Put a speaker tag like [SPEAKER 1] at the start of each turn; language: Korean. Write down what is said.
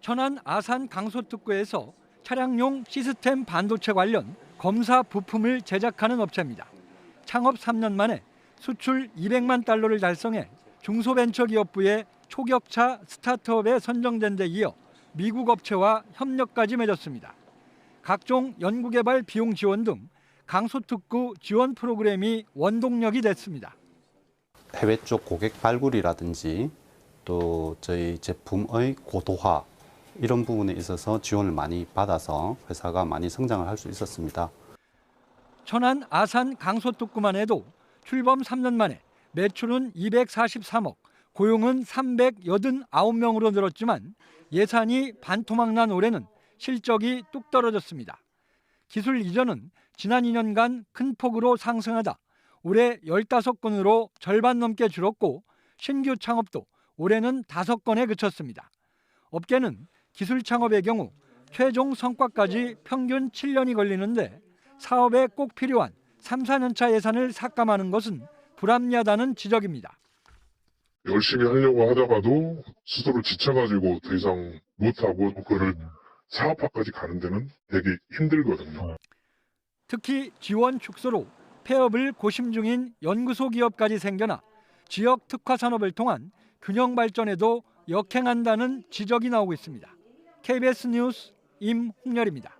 [SPEAKER 1] 천안 아산 강소특구에서 차량용 시스템 반도체 관련 검사 부품을 제작하는 업체입니다. 창업 3년 만에 수출 200만 달러를 달성해 중소벤처기업부의 초격차 스타트업에 선정된 데 이어 미국 업체와 협력까지 맺었습니다. 각종 연구개발 비용 지원 등 강소특구 지원 프로그램이 원동력이 됐습니다.
[SPEAKER 2] 해외 쪽 고객 발굴이라든지 또 저희 제품의 고도화 이런 부분에 있어서 지원을 많이 받아서 회사가 많이 성장을 할 수 있었습니다.
[SPEAKER 1] 천안 아산 강소특구만 해도 출범 3년 만에 매출은 243억, 고용은 389명으로 늘었지만 예산이 반토막 난 올해는 실적이 뚝 떨어졌습니다. 기술 이전은 지난 2년간 큰 폭으로 상승하다 올해 15건으로 절반 넘게 줄었고 신규 창업도 올해는 5건에 그쳤습니다. 업계는 기술 창업의 경우 최종 성과까지 평균 7년이 걸리는데 사업에 꼭 필요한 3, 4년차 예산을 삭감하는 것은 불합리하다는 지적입니다.
[SPEAKER 3] 열심히 하려고 하다가도 스스로 지쳐가지고 더 이상 못하고 그거를 사업화까지 가는 데는 되게 힘들거든요.
[SPEAKER 1] 특히 지원 축소로 폐업을 고심 중인 연구소 기업까지 생겨나 지역 특화 산업을 통한 균형 발전에도 역행한다는 지적이 나오고 있습니다. KBS 뉴스 임홍열입니다.